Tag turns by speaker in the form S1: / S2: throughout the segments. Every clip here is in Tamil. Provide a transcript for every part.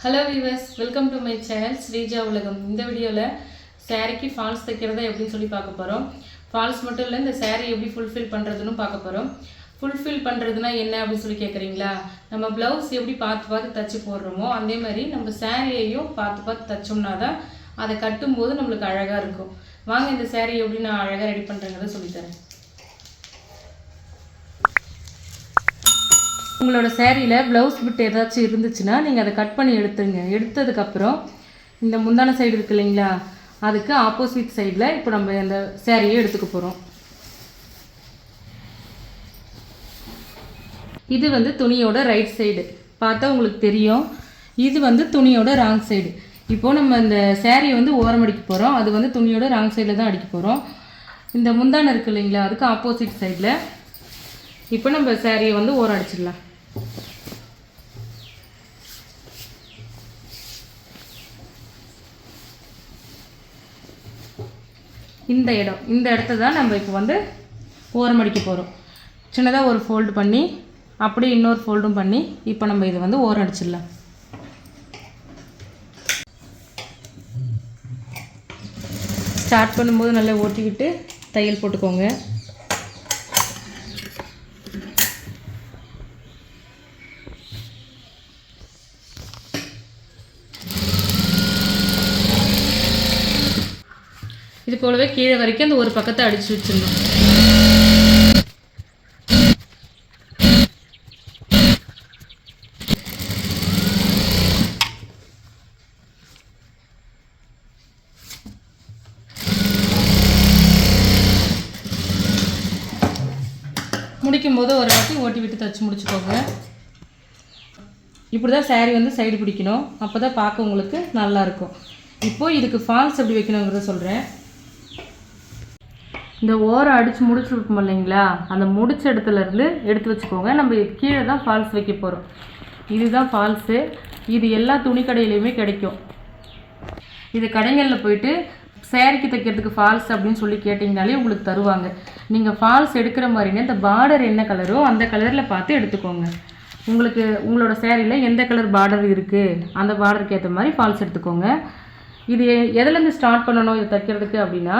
S1: Hello viewers welcome to my channel Sreeja உலகம் இந்த வீடியோவில் சேரீக்கு ஃபால்ஸ் தைக்கிறதா எப்படின்னு சொல்லி பார்க்க போகிறோம் ஃபால்ஸ் மட்டும் இல்லை இந்த சேரீ எப்படி ஃபுல்ஃபில் பண்ணுறதுன்னு பார்க்க போகிறோம் ஃபுல்ஃபில் பண்ணுறதுனா என்ன அப்படின்னு சொல்லி கேட்குறீங்களா நம்ம ப்ளவுஸ் எப்படி பார்த்து பார்த்து தச்சு போடுறோமோ அதே மாதிரி நம்ம சேரீயையும் பார்த்து பார்த்து தைச்சோம்னா தான் அதை கட்டும்போது நம்மளுக்கு அழகாக இருக்கும். வாங்க இந்த சேரீ எப்படி நான் அழகாக ரெடி பண்ணுறேங்கிறத சொல்லித்தரேன் உங்களோட சேரீயில் ப்ளவுஸ் பிட் ஏதாச்சும் இருந்துச்சுன்னா நீங்கள் அதை கட் பண்ணி எடுத்துருங்க எடுத்ததுக்கப்புறம் இந்த முந்தான சைடு இருக்கு இல்லைங்களா? அதுக்கு ஆப்போசிட் சைடில் இப்போ நம்ம அந்த சேரீயை எடுத்துக்க போகிறோம் இது வந்து துணியோட ரைட் சைடு பார்த்தா உங்களுக்கு தெரியும். இது வந்து துணியோட ராங் சைடு இப்போது நம்ம இந்த சேரீயை வந்து ஓரம் அடிக்க போகிறோம் அது வந்து துணியோட ராங் சைடில் தான் அடிக்க போகிறோம் இந்த முந்தானம் இருக்கு இல்லைங்களா? அதுக்கு ஆப்போசிட் சைடில் இப்போ நம்ம சேரீயை வந்து ஓரம் அடிச்சிடலாம். இந்த இடம் இந்த இடத்த தான் நம்ம இப்போ வந்து ஓரம் அடிக்க போகிறோம் சின்னதாக ஒரு ஃபோல்டு பண்ணி அப்படியே இன்னொரு ஃபோல்டும் பண்ணி இப்போ நம்ம இதை வந்து ஓரம் அடிச்சிடலாம். ஸ்டார்ட் பண்ணும்போது நல்லா ஓட்டிக்கிட்டு தையல் போட்டுக்கோங்க. இது போலவே கீழே வரைக்கும் அந்த ஒரு பக்கத்தை அடித்து வச்சிடணும். முடிக்கும் போது ஒரு வாட்டி ஓட்டி விட்டு தச்சு முடிச்சுக்கோங்க. இப்படி தான் சேரீ வந்து சைடு பிடிக்கணும். அப்போ தான் பார்க்க உங்களுக்கு நல்லா இருக்கும். இப்போது இதுக்கு ஃபால்ஸ் எப்படி வைக்கணுங்கிறத சொல்கிறேன் இந்த ஓரம் அடித்து முடிச்சிருப்போம் இல்லைங்களா? அந்த முடிச்ச இடத்துல இருந்து எடுத்து வச்சுக்கோங்க. நம்ம கீழே தான் ஃபால்ஸ் வைக்க போகிறோம் இதுதான் ஃபால்ஸு இது எல்லா துணி கடையிலையுமே கிடைக்கும். இது கடைகளில் போயிட்டு சேரீக்கு தைக்கிறதுக்கு ஃபால்ஸ் அப்படின்னு சொல்லி கேட்டிங்கனாலே உங்களுக்கு தருவாங்க. நீங்கள் ஃபால்ஸ் எடுக்கிற மாதிரினா இந்த பார்டர் என்ன கலரோ அந்த கலரில் பார்த்து எடுத்துக்கோங்க. உங்களுக்கு உங்களோட சேரீயில் எந்த கலர் பார்டர் இருக்குது அந்த பார்டருக்கு ஏற்ற மாதிரி ஃபால்ஸ் எடுத்துக்கோங்க. இது எதுலேருந்து ஸ்டார்ட் பண்ணணும் இது தைக்கிறதுக்கு அப்படின்னா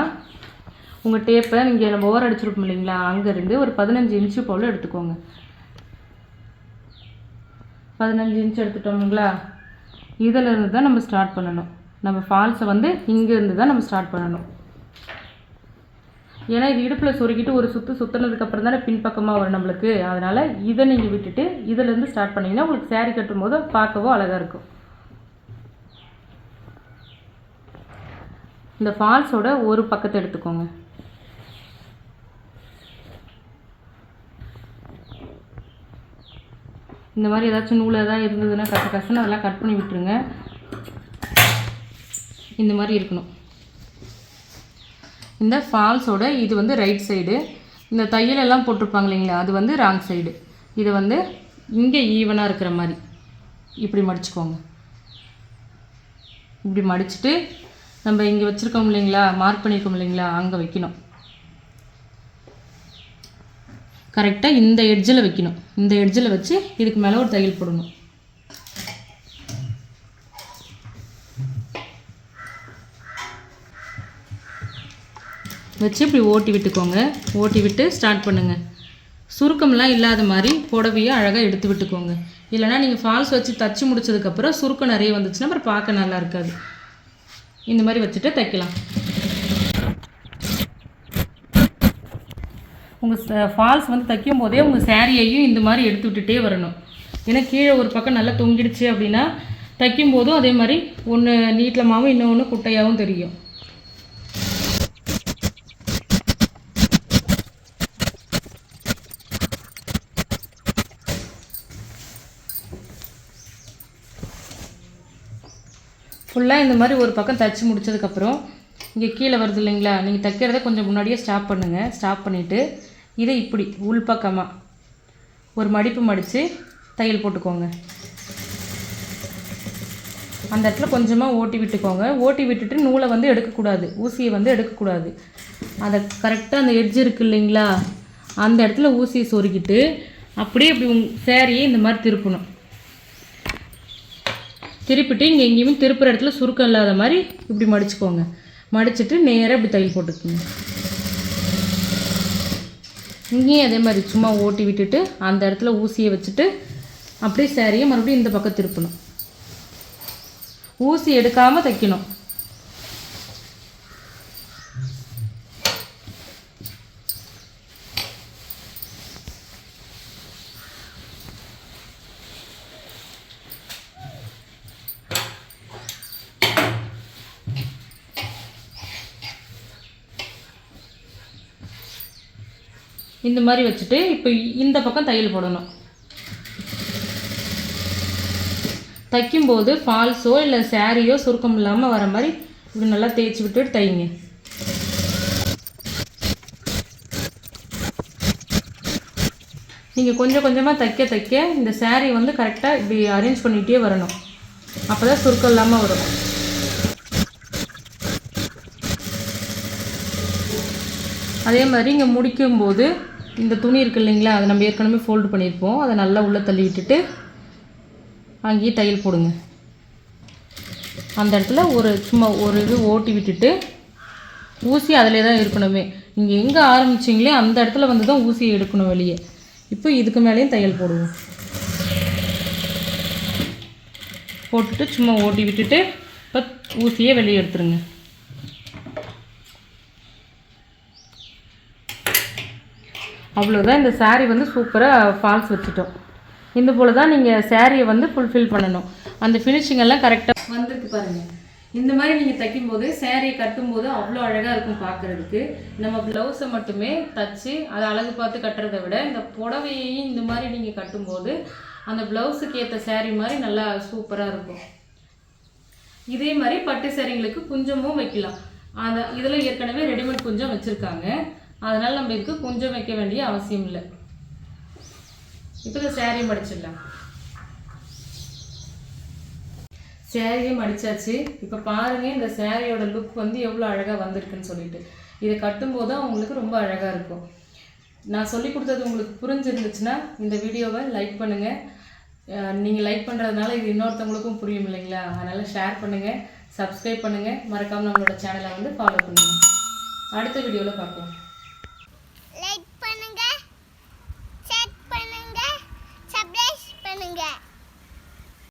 S1: உங்கள் டேப்பை இங்கே நம்ம ஓவர் அடிச்சிருப்போம் இல்லைங்களா? அங்கேருந்து ஒரு பதினஞ்சு இன்ச்சு போல் எடுத்துக்கோங்க. பதினஞ்சு இன்ச் எடுத்துட்டோம்ங்களா இதிலிருந்து தான் நம்ம ஸ்டார்ட் பண்ணணும். நம்ம ஃபால்ஸை வந்து இங்கேருந்து தான் நம்ம ஸ்டார்ட் பண்ணணும். ஏன்னா இது இடுப்பில் சுருக்கிட்டு ஒரு சுற்று சுற்றுனதுக்கப்புறம் தானே பின்பக்கமாக வரும் நம்மளுக்கு. அதனால் இதை நீங்கள் விட்டுட்டு இதிலேருந்து ஸ்டார்ட் பண்ணிங்கன்னா உங்களுக்கு சேரீ கட்டும் போது பார்க்கவும் அழகாக இருக்கும். இந்த ஃபால்ஸோட ஒரு பக்கத்தை எடுத்துக்கோங்க. இந்த மாதிரி ஏதாச்சும் நூல் ஏதாவது இருந்ததுன்னா கச கசன்னு அதெல்லாம் கட் பண்ணி விட்டுருங்க. இந்த மாதிரி இருக்கணும். இந்த ஃபால்ஸோட இது வந்து ரைட் சைடு இந்த தையல் எல்லாம் போட்டிருப்பாங்க இல்லைங்களா? அது வந்து ராங் சைடு இது வந்து இங்கே ஈவனாக இருக்கிற மாதிரி. இப்படி மடிச்சுக்கோங்க. இப்படி மடிச்சுட்டு நம்ம இங்கே வச்சுருக்கோம் இல்லைங்களா? மார்க் பண்ணியிருக்கோம் இல்லைங்களா? அங்கே வைக்கணும். கரெக்டாக இந்த எட்ஜில் வைக்கணும். இந்த எட்ஜில் வச்சு இதுக்கு மேலே ஒரு தையல் போடணும். வச்சு இப்படி ஓட்டி விட்டுக்கோங்க. ஓட்டி விட்டு ஸ்டார்ட் பண்ணுங்கள் சுருக்கம்லாம் இல்லாத மாதிரி புடவையை அழகாக எடுத்து விட்டுக்கோங்க. இல்லைனா நீங்கள் ஃபால்ஸ் வச்சு தச்சு முடிச்சதுக்கப்புறம் சுருக்கம் நிறைய வந்துச்சுன்னா அப்புறம் பார்க்க நல்லா இருக்காது. இந்த மாதிரி வச்சுட்டு தைக்கலாம். உங்கள் ஃபால்ஸ் வந்து தைக்கும் போதே உங்கள் சேரீயையும் இந்த மாதிரி எடுத்து விட்டுட்டே வரணும். ஏன்னா கீழே ஒரு பக்கம் நல்லா தொங்கிடுச்சு அப்படின்னா தைக்கும் போதும் அதே மாதிரி ஒன்று நீட்டமாகவும் இன்னொன்று குட்டையாகவும் தெரியும். ஃபுல்லாக இந்த மாதிரி ஒரு பக்கம் தைச்சி முடிச்சதுக்கப்புறம் இங்கே கீழே வருது இல்லைங்களா? நீங்கள் தைக்கிறத கொஞ்சம் முன்னாடியே ஸ்டாப் பண்ணுங்கள் ஸ்டாப் பண்ணிவிட்டு இதை இப்படி உள்பக்கமாக ஒரு மடிப்பு மடித்து தையல் போட்டுக்கோங்க. அந்த இடத்துல கொஞ்சமாக ஓட்டி விட்டுக்கோங்க. ஓட்டி விட்டுட்டு நூலை வந்து எடுக்கக்கூடாது. ஊசியை வந்து எடுக்கக்கூடாது. அதை கரெக்டாக அந்த எட்ஜ் இருக்கு இல்லைங்களா? அந்த இடத்துல ஊசியை சொருக்கிட்டு அப்படியே இப்படி உங் சேரீயை இந்த மாதிரி திருப்பணும். திருப்பிட்டு இங்கே எங்கேயுமே திருப்புற இடத்துல சுருக்கம் இல்லாத மாதிரி இப்படி மடிச்சுக்கோங்க. மடிச்சிட்டு நேராக இப்படி தையல் போட்டுக்கோங்க. இங்கேயும் அதே மாதிரி சும்மா ஓட்டி விட்டுட்டு அந்த இடத்துல ஊசியை வச்சுட்டு அப்படியே சாரியை மறுபடியும் இந்த பக்கம் திருப்பணும். ஊசி எடுக்காமல் தைக்கணும். இந்த மாதிரி வச்சுட்டு இப்போ இந்த பக்கம் தையல் போடணும். தைக்கும்போது ஃபால்ஸோ இல்லை சாரியோ சுருக்கம் இல்லாமல் வர மாதிரி இப்படி நல்லா தேய்ச்சி விட்டுட்டு தைங்க. நீங்கள் கொஞ்சம் கொஞ்சமாக தைக்க தைக்க இந்த saree வந்து கரெக்டாக இப்படி அரேஞ்ச் பண்ணிகிட்டே வரணும். அப்போ தான் சுருக்கம் இல்லாமல் வரும். அதே மாதிரி இங்கே முடிக்கும்போது இந்த துணி இருக்கு இல்லைங்களா அதை நம்ம ஏற்கனவே ஃபோல்டு பண்ணியிருப்போம். அதை நல்லா உள்ளே தள்ளி விட்டுட்டு அங்கேயே தையல் போடுங்க. அந்த இடத்துல ஒரு சும்மா ஒரு இது ஓட்டி விட்டுட்டு ஊசி அதிலே தான் இருக்கணுமே. நீங்கள் எங்கே ஆரம்பிச்சிங்களே அந்த இடத்துல வந்து தான் ஊசியை எடுக்கணும் வெளியே. இப்போ இதுக்கு மேலேயும் தையல் போடுவோம். போட்டுட்டு சும்மா ஓட்டி விட்டுட்டு இப்போ ஊசியை வெளியே எடுத்துருங்க. அவ்வளோதான் இந்த சாரீ வந்து சூப்பராக ஃபால்ஸ் வச்சுட்டோம். இந்த போல் தான் நீங்கள் சாரியை வந்து ஃபுல்ஃபில் பண்ணணும். அந்த ஃபினிஷிங் எல்லாம் கரெக்டாக வந்திருக்கு பாருங்கள் இந்த மாதிரி நீங்கள் தைக்கும்போது சாரியை கட்டும்போது அவ்வளோ அழகாக இருக்கும் பார்க்குறதுக்கு நம்ம ப்ளவுஸை மட்டுமே தச்சு அதை அழகு பார்த்து கட்டுறதை விட இந்த புடவையையும் இந்த மாதிரி நீங்கள் கட்டும்போது அந்த ப்ளவுஸுக்கு ஏற்ற சேரீ மாதிரி நல்லா சூப்பராக இருக்கும். இதே மாதிரி பட்டு சேரீங்களுக்கு குஞ்சமும் வைக்கலாம். அந்த இதில் ஏற்கனவே ரெடிமேட் குஞ்சம் வச்சுருக்காங்க. அதனால் நம்ம இதுக்கு குஞ்சம் வைக்க வேண்டிய அவசியம் இல்லை. இப்போ இந்த சேரீ மடிச்சிடலாம். சேரீயும் மடிச்சாச்சு. இப்போ பாருங்கள் இந்த சேரீயோட லுக் வந்து எவ்வளோ அழகாக வந்திருக்குன்னு சொல்லிட்டு. இதை கட்டும்போது தான் உங்களுக்கு ரொம்ப அழகாக இருக்கும். நான் சொல்லி கொடுத்தது உங்களுக்கு புரிஞ்சிருந்துச்சுன்னா இந்த வீடியோவை லைக் பண்ணுங்கள் நீங்கள் லைக் பண்ணுறதுனால இது இன்னொருத்தவங்களுக்கும் புரியும் இல்லைங்களா? அதனால் ஷேர் பண்ணுங்கள் சப்ஸ்கிரைப் பண்ணுங்கள் மறக்காமல் நம்மளோட சேனலை வந்து ஃபாலோ பண்ணுங்கள் அடுத்த வீடியோவில் பார்ப்போம்.